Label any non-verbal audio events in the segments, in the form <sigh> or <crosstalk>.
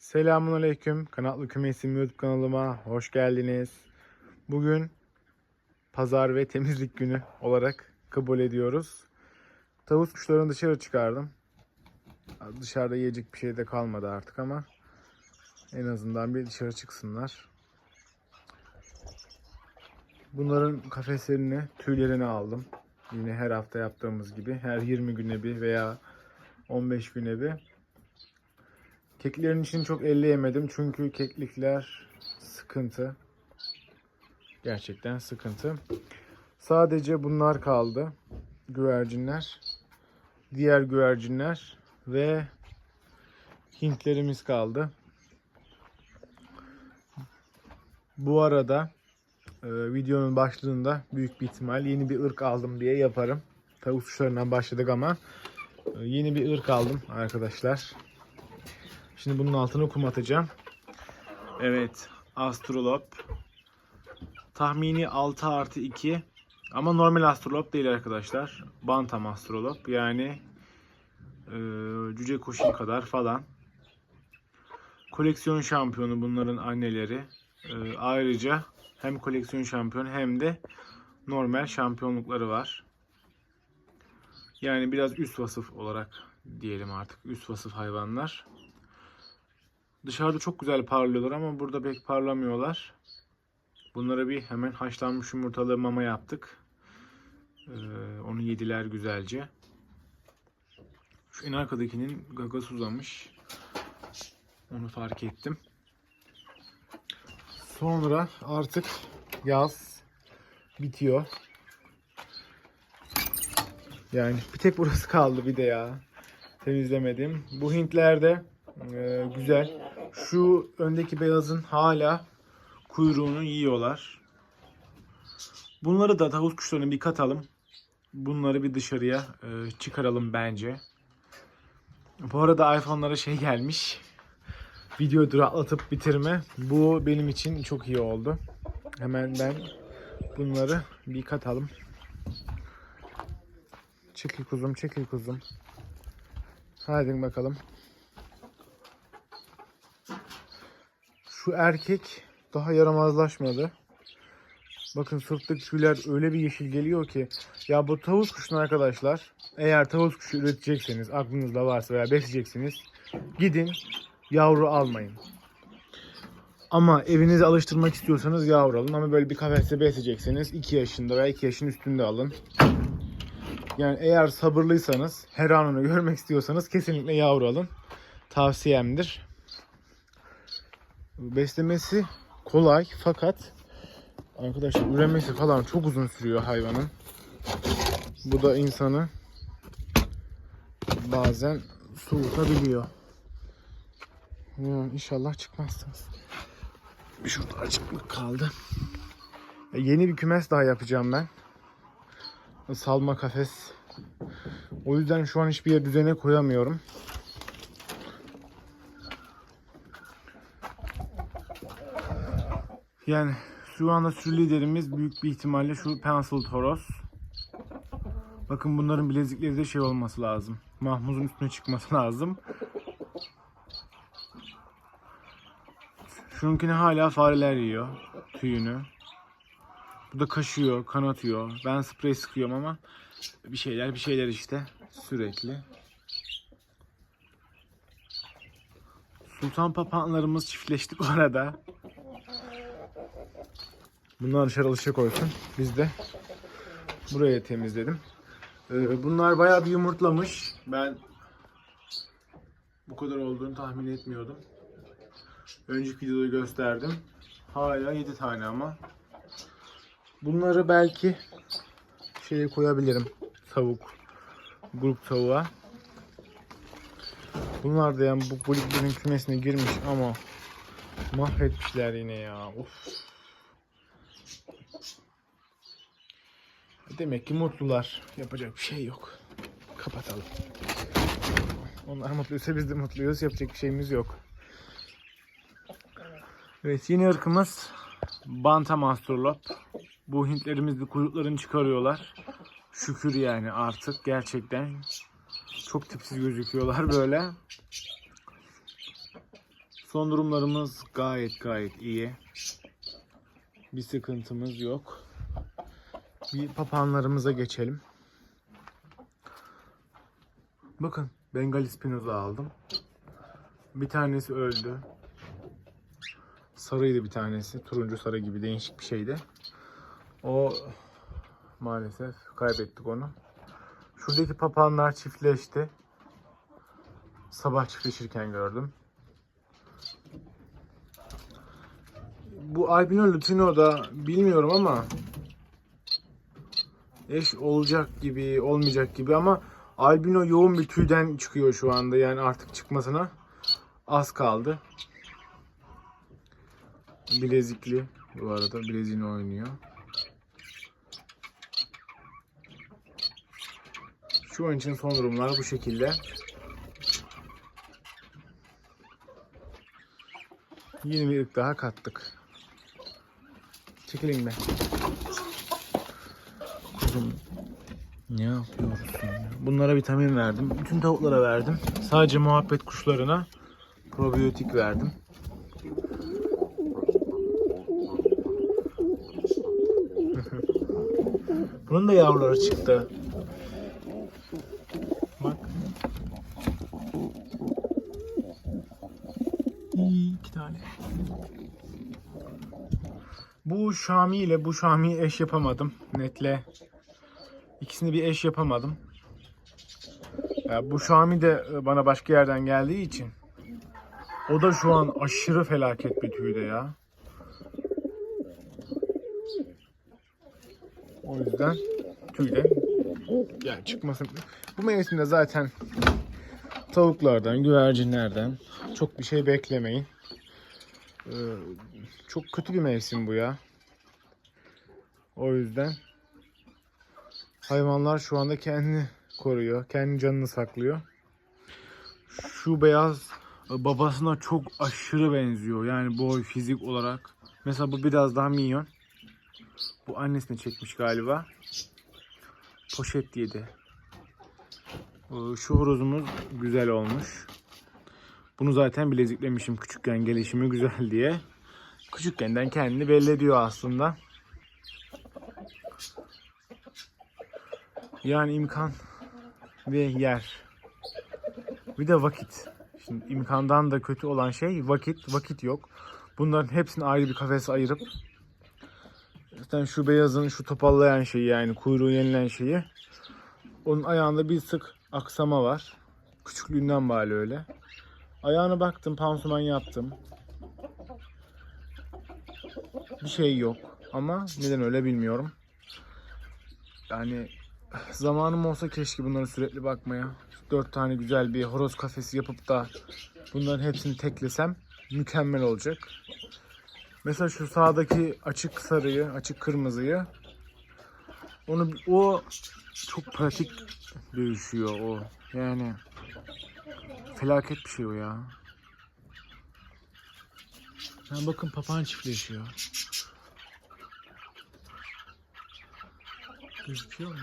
Selamun Aleyküm. Kanatlı Kümesim YouTube kanalıma hoş geldiniz. Bugün pazar ve temizlik günü olarak kabul ediyoruz. Tavus kuşlarını dışarı çıkardım. Dışarıda yiyecek bir şey de kalmadı artık ama en azından bir dışarı çıksınlar. Bunların kafeslerini, tüylerini aldım. Yine her hafta yaptığımız gibi her 20 güne bir veya 15 güne bir. Keklerin içini çok elleyemedim çünkü keklikler sıkıntı. Gerçekten sıkıntı. Sadece bunlar kaldı. Güvercinler. Diğer güvercinler ve Hintlerimiz kaldı. Bu arada e, videonun başlığında büyük bir ihtimal yeni bir ırk aldım diye yaparım. Tavuk kuşlarından başladık ama e, yeni bir ırk aldım arkadaşlar. Şimdi bunun altına kum atacağım. Evet. Astrolop. Tahmini 6 artı 2. Ama normal astrolop değil arkadaşlar. Bantam astrolop. Yani e, cüce kuşu kadar falan. Koleksiyon şampiyonu bunların anneleri. E, ayrıca hem koleksiyon şampiyonu hem de normal şampiyonlukları var. Yani biraz üst vasıf olarak diyelim artık. Üst vasıf hayvanlar. Dışarıda çok güzel parlıyorlar ama burada pek parlamıyorlar. Bunlara bir hemen haşlanmış yumurtalı mama yaptık. Ee, onu yediler güzelce. Şu en arkadakinin gagası uzamış. Onu fark ettim. Sonra artık yaz bitiyor. Yani bir tek burası kaldı bir de ya. Temizlemedim. Bu Hintlerde e, güzel. Şu öndeki beyazın hala kuyruğunu yiyorlar. Bunları da tavus kuşlarını bir katalım. Bunları bir dışarıya e, çıkaralım bence. Bu arada iPhone'lara şey gelmiş. Video duraklatıp bitirme. Bu benim için çok iyi oldu. Hemen ben bunları bir katalım. Çekil kuzum, çekil kuzum. Hadi bakalım. Şu erkek daha yaramazlaşmadı. Bakın sırttaki tüyler öyle bir yeşil geliyor ki. Ya bu tavus kuşun arkadaşlar. Eğer tavus kuşu üretecekseniz, aklınızda varsa veya besleyeceksiniz. Gidin yavru almayın. Ama evinize alıştırmak istiyorsanız yavru alın. Ama böyle bir kafeste besleyecekseniz 2 yaşında veya 2 yaşın üstünde alın. Yani eğer sabırlıysanız, her anını görmek istiyorsanız kesinlikle yavru alın. Tavsiyemdir. Beslemesi kolay fakat arkadaşlar üremesi falan çok uzun sürüyor hayvanın. Bu da insanı bazen soğutabiliyor. Yani inşallah çıkmazsınız. Şurada açıklık kaldı. E, Yeni bir kümes daha yapacağım ben. Salma kafes. O yüzden şu an hiçbir yer düzene koyamıyorum. Yani şu anda sürü liderimiz büyük bir ihtimalle şu Pencil Toros. Bakın bunların bilezikleri de şey olması lazım. Mahmuzun üstüne çıkması <laughs> lazım. Şununkini hala fareler yiyor tüyünü. Bu da kaşıyor, kanatıyor. Ben sprey sıkıyorum ama bir şeyler bir şeyler işte sürekli. Sultan papağanlarımız çiftleşti bu arada. Bunlar dışarı alışa koysun. Biz de buraya temizledim. Ee, bunlar bayağı bir yumurtlamış. Ben bu kadar olduğunu tahmin etmiyordum. Önceki videoda gösterdim. Hala 7 tane ama. Bunları belki şeye koyabilirim. Tavuk. Grup tavuğa. Bunlar da yani bu buliklerin kümesine girmiş ama mahvetmişler yine ya. Of. Demek ki mutlular. Yapacak bir şey yok. Kapatalım. Onlar mutluysa biz de mutluyuz. Yapacak bir şeyimiz yok. Evet yeni ırkımız Bantam Astrolop. Bu Hintlerimiz de kuyruklarını çıkarıyorlar. Şükür yani artık gerçekten çok tipsiz gözüküyorlar böyle. Son durumlarımız gayet gayet iyi. Bir sıkıntımız yok. Bir papağanlarımıza geçelim. Bakın Bengal Spinoza aldım. Bir tanesi öldü. Sarıydı bir tanesi. Turuncu sarı gibi değişik bir şeydi. O maalesef kaybettik onu. Şuradaki papağanlar çiftleşti. Sabah çiftleşirken gördüm. Bu albino lutino da bilmiyorum ama eş olacak gibi olmayacak gibi ama albino yoğun bir tüyden çıkıyor şu anda yani artık çıkmasına az kaldı. Bilezikli bu arada bileziğini oynuyor. Şu an için son durumlar bu şekilde. Yeni bir ırk daha kattık. Çekilin be. Kuzum ne yapıyorsun ya? Bunlara vitamin verdim. Bütün tavuklara verdim. Sadece muhabbet kuşlarına probiyotik verdim. <laughs> Bunun da yavruları çıktı. Bak. İyi, iki tane. Bu Şami ile bu Şami eş yapamadım. Netle. İkisini bir eş yapamadım. Ya bu Şami de e, bana başka yerden geldiği için. O da şu an aşırı felaket bir tüyde ya. O yüzden tüyden yani çıkmasın. Bu mevsimde zaten tavuklardan, güvercinlerden çok bir şey beklemeyin. Ee, çok kötü bir mevsim bu ya. O yüzden hayvanlar şu anda kendini koruyor. Kendi canını saklıyor. Şu beyaz e, babasına çok aşırı benziyor. Yani boy, fizik olarak. Mesela bu biraz daha minyon. Bu annesine çekmiş galiba. Poşet yedi. Ee, Şu horozumuz güzel olmuş. Bunu zaten bileziklemişim küçükken gelişimi güzel diye. Küçükkenden kendini belli ediyor aslında. Yani imkan ve yer. Bir de vakit. Şimdi imkandan da kötü olan şey vakit. Vakit yok. Bunların hepsini ayrı bir kafese ayırıp zaten şu beyazın şu topallayan şeyi yani kuyruğu yenilen şeyi onun ayağında bir sık aksama var. Küçüklüğünden bari öyle. Ayağına baktım, pansuman yaptım. Bir şey yok. Ama neden öyle bilmiyorum. Yani zamanım olsa keşke bunları sürekli bakmaya. Dört tane güzel bir horoz kafesi yapıp da bunların hepsini teklesem mükemmel olacak. Mesela şu sağdaki açık sarıyı, açık kırmızıyı onu o çok pratik dövüşüyor o. Yani felaket bir şey o ya. Ha bakın papağan çiftleşiyor. Gözüküyor mu?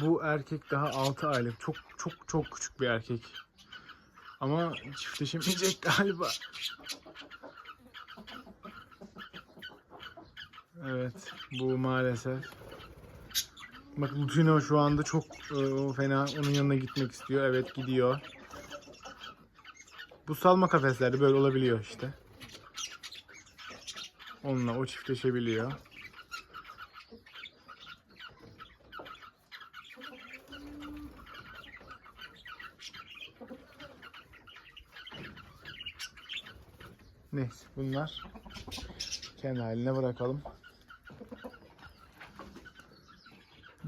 Bu erkek daha 6 aylık. Çok çok çok küçük bir erkek. Ama çiftleşemeyecek <laughs> galiba. Evet, bu maalesef. Bak Lutino şu anda çok e, fena onun yanına gitmek istiyor. Evet gidiyor. Bu salma kafeslerde böyle olabiliyor işte. Onunla o çiftleşebiliyor. Bunlar kendi haline bırakalım.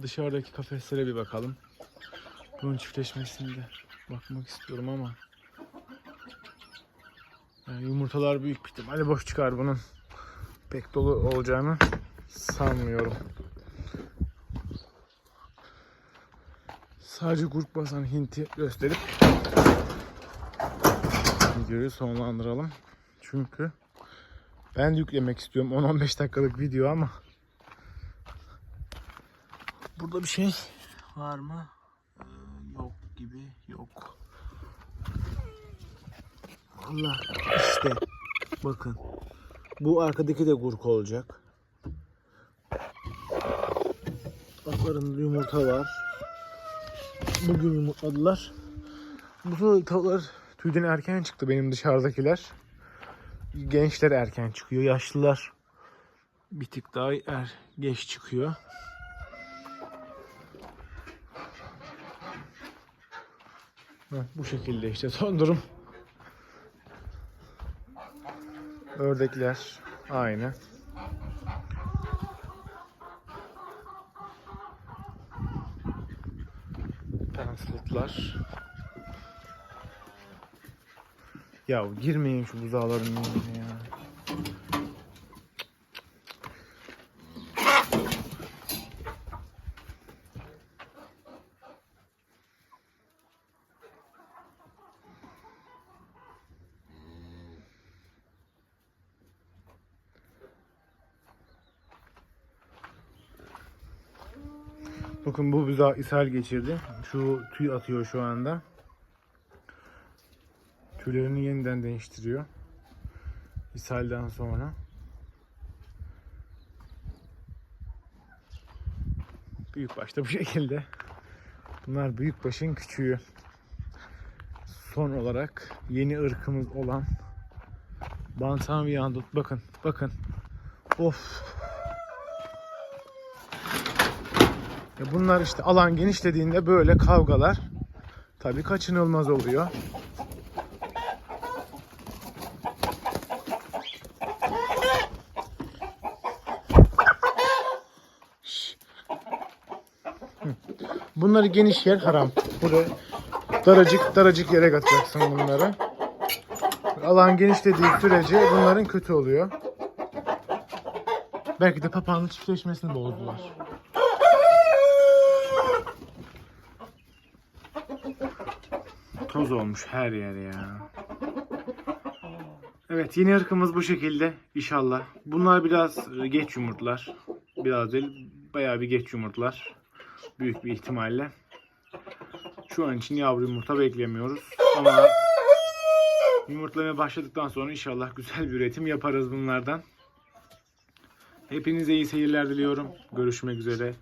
Dışarıdaki kafeslere bir bakalım. Bunun çiftleşmesinde bakmak istiyorum ama yani yumurtalar büyük bir ihtimalle boş çıkar bunun. Pek dolu olacağını sanmıyorum. Sadece grup basan hinti gösterip videoyu sonlandıralım. Çünkü Ben yüklemek istiyorum 10-15 dakikalık video ama. Burada bir şey var mı? Ee, yok gibi yok. Allah işte bakın. Bu arkadaki de gurk olacak. Baklarında yumurta var. Bugün yumurtladılar. Bu tavuklar tüyden erken çıktı benim dışarıdakiler. Gençler erken çıkıyor. Yaşlılar bir tık daha er, geç çıkıyor. Bu şekilde işte son durum. Ördekler aynı. Penslotlar. Ya girmeyin şu buzağların önüne ya. Bakın bu buzağı ishal geçirdi. Şu tüy atıyor şu anda. Tüylerini yeniden değiştiriyor. İshalden sonra. Büyük başta bu şekilde. Bunlar büyük başın küçüğü. Son olarak yeni ırkımız olan Bantam Yandut. Bakın, bakın. Of. Ya bunlar işte alan genişlediğinde böyle kavgalar tabii kaçınılmaz oluyor. Bunları geniş yer haram. Buraya daracık daracık yere katacaksın bunları. Alan genişlediği sürece bunların kötü oluyor. Belki de papağanın çiftleşmesini bozdular. Toz olmuş her yer ya. Evet yeni ırkımız bu şekilde inşallah. Bunlar biraz geç yumurtlar. Biraz değil bayağı bir geç yumurtlar. Büyük bir ihtimalle. Şu an için yavru yumurta beklemiyoruz. Ama yumurtlamaya başladıktan sonra inşallah güzel bir üretim yaparız bunlardan. Hepinize iyi seyirler diliyorum. Görüşmek üzere.